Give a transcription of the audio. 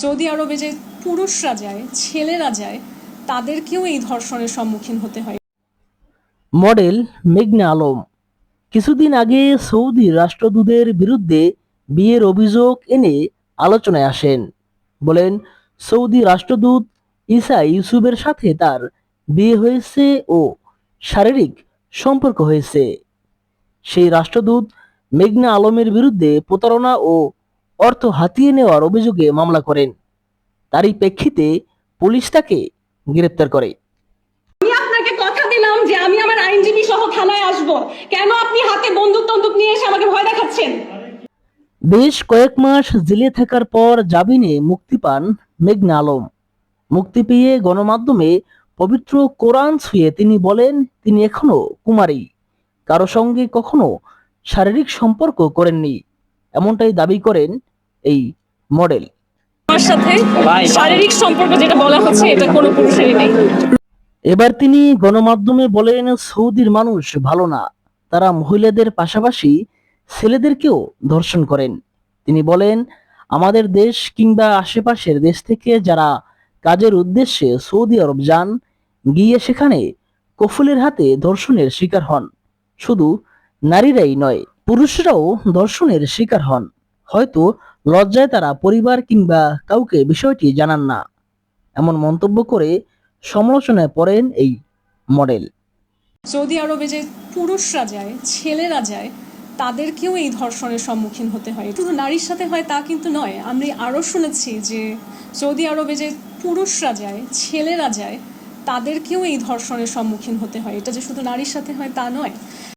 Saudi আরবে যে পুরুষরা যায়, ছেলেরা যায়, তাদেরকেও এই ধর্ষণের সম্মুখীন হতে হয়। মডেল মেঘনা আলম। কিছুদিন আগে সৌদি রাষ্ট্রদূতের বিরুদ্ধে বিয়ের অভিযোগ এনে আলোচনায় আসেন। বলেন, সৌদি রাষ্ট্রদূত ঈসা ইউসুফের সাথে তার বিয়ে হয়েছে ও শারীরিক সম্পর্ক হয়েছে। সেই রাষ্ট্রদূত মেঘনা আলমের বিরুদ্ধে প্রতারণা ও অর্থ হাতিয়ে নেওয়ার অভিযোগে মামলা করেন। তারই প্রেক্ষিতে পুলিশ তাকে গ্রেপ্তার করে। আমি আপনাকে কথা দিলাম যে আমি আমার আইনজীবী সহ থানায় আসব। কেন আপনি হাতে বন্দুক টন্দুক নিয়ে এসে আমাকে ভয় দেখাচ্ছেন? বেশ কয়েক মাস জেলে থাকার পর জামিনে মুক্তি পান মেঘনা আলম। মুক্তি পেয়ে গণমাধ্যমে পবিত্র কোরআন ছুঁয়ে তিনি বলেন তিনি এখনও কুমারী। কারও সঙ্গে কখনো শারীরিক সম্পর্ক করেননি। এমনটাই দাবি করেন এই মডেল। আমার সাথে শারীরিক সম্পর্ক যেটা বলা হচ্ছে এটা কোনো পুরুষেরই নেই। এবার তিনি গণমাধ্যমে বলেন সৌদির মানুষ ভালো না। তারা মহিলাদের পাশাপাশি ছেলেদেরকেও ধর্ষণ করেন। তিনি বলেন আমাদের দেশ কিংবা আশেপাশের দেশ থেকে যারা কাজের উদ্দেশ্যে সৌদি আরব যান গিয়ে সেখানে কফুলের হাতে ধর্ষণের শিকার হন। শুধু নারীরাই নয় পুরুষরাও ধর্ষণের শিকার হন। হয়তো লজ্জায় তারা পরিবার কিংবা কাউকে বিষয়টি জানান না। এমন মন্তব্য করে সমালোচনায় পড়েন এই মডেল। সৌদি আরবে যে পুরুষরা যায়, ছেলেরা যায়, তাদেরকেও এই ধর্ষণের সম্মুখীন হতে হয়। শুধু নারীর সাথে হয় তা কিন্তু নয়, আমি আরও শুনেছি যে সৌদি আরবে যে পুরুষরা যায়, ছেলেরা যায়, তাদেরকেও এই ধর্ষণের সম্মুখীন হতে হয়। এটা যে শুধু নারীর সাথে হয় তা নয়।